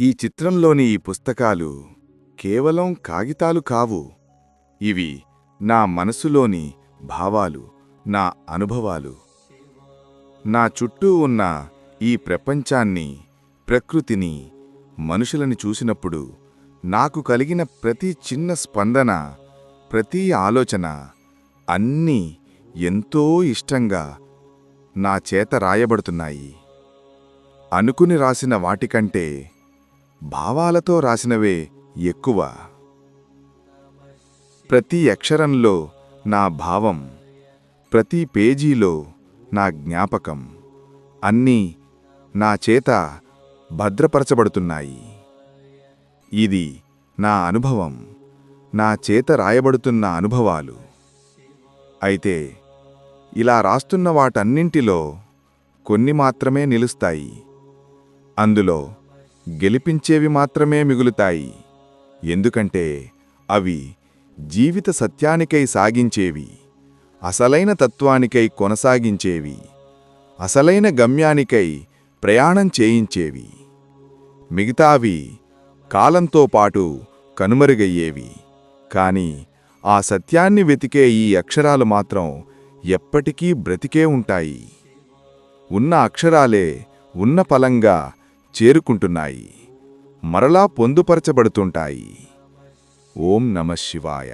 ఈ చిత్రంలోని ఈ పుస్తకాలు కేవలం కాగితాలు కావు. ఇవి నా మనసులోని భావాలు నా అనుభవాలు. నా చుట్టూ ఉన్న ఈ ప్రపంచాన్ని ప్రకృతిని మనుషులని చూసినప్పుడు నాకు కలిగిన ప్రతి చిన్న స్పందన ప్రతి ఆలోచన అన్నీ ఎంతో ఇష్టంగా నా చేత రాయబడుతున్నాయి. అనుకుని రాసిన వాటికంటే భావాలతో రాసినవే ఎక్కువ. ప్రతి అక్షరంలో నా భావం ప్రతి పేజీలో నా జ్ఞాపకం అన్నీ నా చేత భద్రపరచబడుతున్నాయి. ఇది నా అనుభవం నా చేత రాయబడుతున్న అనుభవాలు. అయితే ఇలా రాస్తున్న వాటన్నింటిలో కొన్ని మాత్రమే నిలుస్తాయి. అందులో గెలిపించేవి మాత్రమే మిగులుతాయి. ఎందుకంటే అవి జీవిత సత్యానికై సాగించేవి అసలైన తత్వానికై కొనసాగించేవి అసలైన గమ్యానికై ప్రయాణం చేయించేవి. మిగతావి కాలంతో పాటు కనుమరుగయ్యేవి. కాని ఆ సత్యాన్ని వెతికే ఈ అక్షరాలు మాత్రం ఎప్పటికీ బ్రతికే ఉంటాయి. ఉన్న అక్షరాలే ఉన్న ఫలంగా చేరుకుంటున్నాయి. మరలా పొందుపరచబడుతుంటాయి. ఓం నమ శివాయ.